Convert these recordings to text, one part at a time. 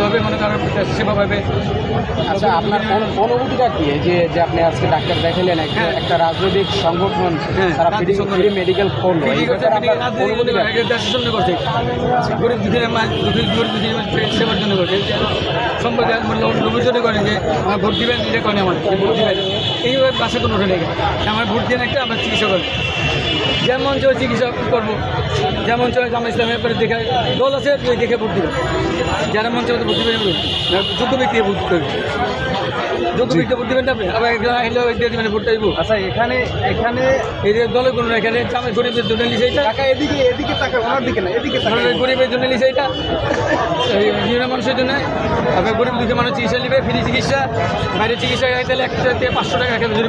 হবে মনে করেন সেবা পাবে আচ্ছা আপনার অনু- অনুভূতিটা কি যে যে আপনি আজকে ডাক্তার দেখালেন একটা হ্যাঁ। একটা রাজনৈতিক সংগঠন হ্যাঁ, তারা। ফ্রি মেডিকেল করল করছে। গরিব দুঃখীর গরিব সেবার জন্য করছে। সম্পর্কে আর লোক- লোকের জন্য করে যে আমার ভোট দিবেন এটা করে আমার যে ভোট দিবেন এইভাবে পাশে কোনো উঠে নেই আমার ভোট দেন একটা আমরা চিকিৎসা করব যেমন চলে চিকিৎসা করব যেমন চলে জামা ইসলামের পরে দেখে দল আছে দেখে ভোট দিবেন যারা মন চলে ভোট দিবেন যোগ্য ব্যক্তি ভোট করবে যোগ্য ব্যক্তি ভোট দিবেন না আপনি? আবার একজন আহিলে ওই দিয়ে দিবেন ভোটটা দিব। আচ্ছা এখানে এখানে এই যে দলের কোনো এখানে জামাই গরিবের জন্য লিখে এটা টাকা এদিকে এদিকে টাকা ওনার দিকে না এদিকে গরিবের জন্য লিখে এটা মানুষের জন্য আপনার গরিব দুঃখী মানুষ চিকিৎসা নেবে ফ্রি চিকিৎসা বাইরে চিকিৎসা তাহলে একটা থেকে পাঁচশো টাকা এখানে যদি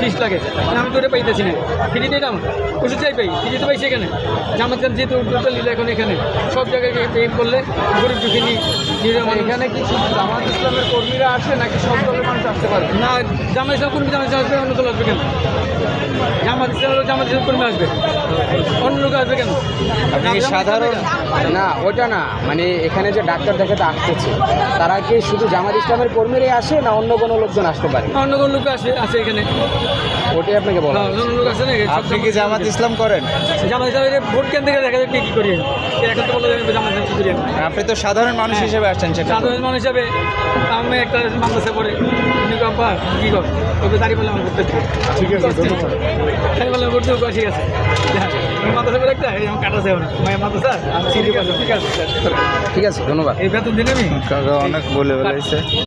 ফিস লাগে। আমি তো ওটা পাইতেছি না। ফ্রি নেই আমার ওষুধ চাই পাই। ফ্রি তো পাইছি এখানে। জামাত খান যেহেতু টোটাল নিলে এখন এখানে। সব জায়গায় পেন করলে গরিব দুঃখী এখানে কি জামাত ইসলামের কর্মীরা আসে নাকি সব দলের মানুষ আসতে পারে? না জামাই সাহেব কর্মী সাহেব আসবে অন্য দল আসবে কেন? জামাত ইসলাম জামাত ইসলাম কর্মী আসবে। অন্য লোক আসবে কেন? আপনি সাধারণ না? ওটা না। মানে এখানে যে ডাক্তার দেখাতে আসতেছে। তারা কি শুধু জামাত ইসলামের কর্মীরাই আসে না অন্য কোনো লোকজন আসতে পারে? অন্য কোন লোক আসে আছে এখানে। ওটাই আপনাকে বলা লোক আছে না আপনি কি জামাত ইসলাম করেন? জামাত ইসলামের ভোট কেন্দ্র থেকে দেখা যায় কি কি করি। এখন তো বলে দেবে জামাত ইসলাম করি আপনি তো সাধারণ মানুষ হ্যাঁ। হিসেবে আসছেন সেটা সাধারণ মানুষ হিসাবে আমি একটা মাদ্রাসা পড়ে। বাবা কি কর? ওকে দাঁড়িয়ে পেলে আমার করতে ঠিক আছে দাঁড়িয়ে পেলে করতে ঠিক আছে। মাদ্রাসা পড়ে একটা এই আমার কাটা যাবে না মায়ের মাদ্রাসা ঠিক আছে ঠিক আছে ধন্যবাদ। এই বেতন দিন আমি অনেক বলে বেলাইছে